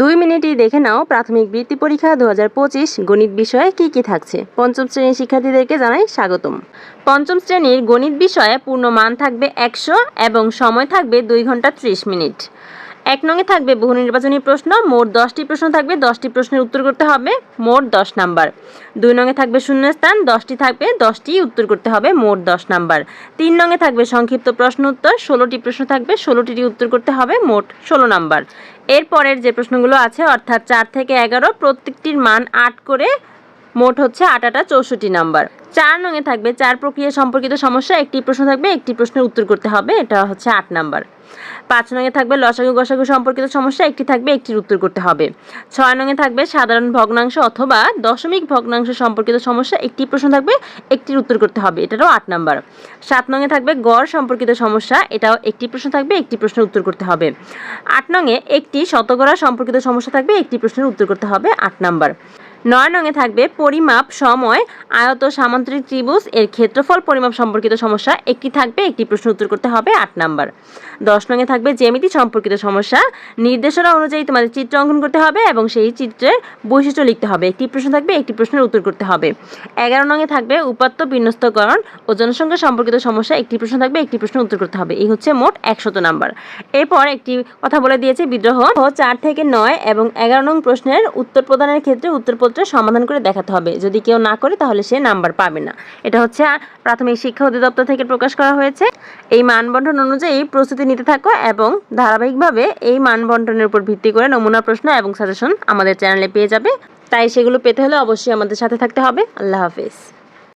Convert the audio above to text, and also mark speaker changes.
Speaker 1: দুই মিনিটই দেখে নাও প্রাথমিক বৃত্তি পরীক্ষা দু হাজার পঁচিশ গণিত বিষয়ে কি কি থাকছে। পঞ্চম শ্রেণির শিক্ষার্থীদেরকে জানাই স্বাগতম। পঞ্চম শ্রেণির গণিত বিষয়ে পূর্ণ মান থাকবে একশো এবং সময় থাকবে দুই ঘণ্টা ত্রিশ মিনিট। এক নঙে থাকবে বহু নির্বাচনী প্রশ্ন, মোট দশটি প্রশ্ন থাকবে, দশটি প্রশ্নের উত্তর করতে হবে, মোট দশ নাম্বার। দুই নঙে থাকবে শূন্যস্থান, দশটি থাকবে, দশটি উত্তর করতে হবে, মোট দশ নাম্বার। তিন নঙে থাকবে সংক্ষিপ্ত প্রশ্ন উত্তর, ষোলোটি প্রশ্ন থাকবে, ষোলোটিরই উত্তর করতে হবে, মোট ষোলো নাম্বার। এরপরের যে প্রশ্নগুলো আছে, অর্থাৎ চার থেকে এগারো, প্রত্যেকটির মান আট করে মোট হচ্ছে আট আটা চৌষট্টি নাম্বার। চার নঙে থাকবে, চার প্রক্রিয়া সম্পর্কিত সমস্যা, একটি প্রশ্ন থাকবে, একটি প্রশ্নের উত্তর করতে হবে, এটা হচ্ছে আট নাম্বার। পাঁচ নঙে থাকবে লসাগু গসাগু সম্পর্কিত সমস্যা, একটি থাকবে, একটির উত্তর করতে হবে। ছয় নঙে থাকবে সাধারণ ভগ্নাংশ অথবা দশমিক ভগ্নাংশ সম্পর্কিত সমস্যা, একটি প্রশ্ন থাকবে, একটির উত্তর করতে হবে, এটারও আট নাম্বার। সাত নঙে থাকবে গড় সম্পর্কিত সমস্যা, এটাও একটি প্রশ্ন থাকবে, একটি প্রশ্নের উত্তর করতে হবে। আট নঙে একটি শতকরা সম্পর্কিত সমস্যা থাকবে, একটি প্রশ্নের উত্তর করতে হবে, আট নাম্বার। নয় নঙে থাকবে পরিমাপ, সময়, আয়ত, সামান্তরিক ত্রিভুজ, এর ক্ষেত্রফল, পরিমাপ সম্পর্কিত সমস্যা। একটি থাকবে, একটি প্রশ্ন উত্তর করতে হবে, আট নাম্বার। দশ নঙে থাকবে জ্যামিতি সম্পর্কিত সমস্যা। নির্দেশনা অনুযায়ী তোমাদের চিত্র অঙ্কন করতে হবে এবং সেই চিত্রের বৈশিষ্ট্য লিখতে হবে। একটি প্রশ্ন থাকবে, একটি প্রশ্নের উত্তর করতে হবে। এগারো নঙে থাকবে উপাত্ত বিন্যস্তকরণ ও জনসংখ্যা সম্পর্কিত সমস্যা। একটি প্রশ্ন থাকবে, একটি প্রশ্নের উত্তর করতে হবে। এই হচ্ছে মোট একশত নাম্বার। এরপর একটি কথা বলে দিয়েছে বিদ্রোহ। চার থেকে নয় এবং এগারো নং প্রশ্নের উত্তর প্রদানের ক্ষেত্রে উত্তরপত্র সমাধান করে দেখাতে হবে। যদি কেউ না করে, তাহলে সে নাম্বার পাবে না। এটা হচ্ছে প্রাথমিক শিক্ষা অধিদপ্তর থেকে প্রকাশ করা হয়েছে। এই মানবন্ধন অনুযায়ী প্রস্তুতি নিতে থাকো এবং ধারাবাহিকভাবে এই মানবন্ধনের উপর ভিত্তি করে নমুনা প্রশ্ন এবং সাজেশন আমাদের চ্যানেলে পেয়ে যাবে। তাই সেগুলো পেতে হলে অবশ্যই আমাদের সাথে থাকতে হবে। আল্লাহ হাফেজ।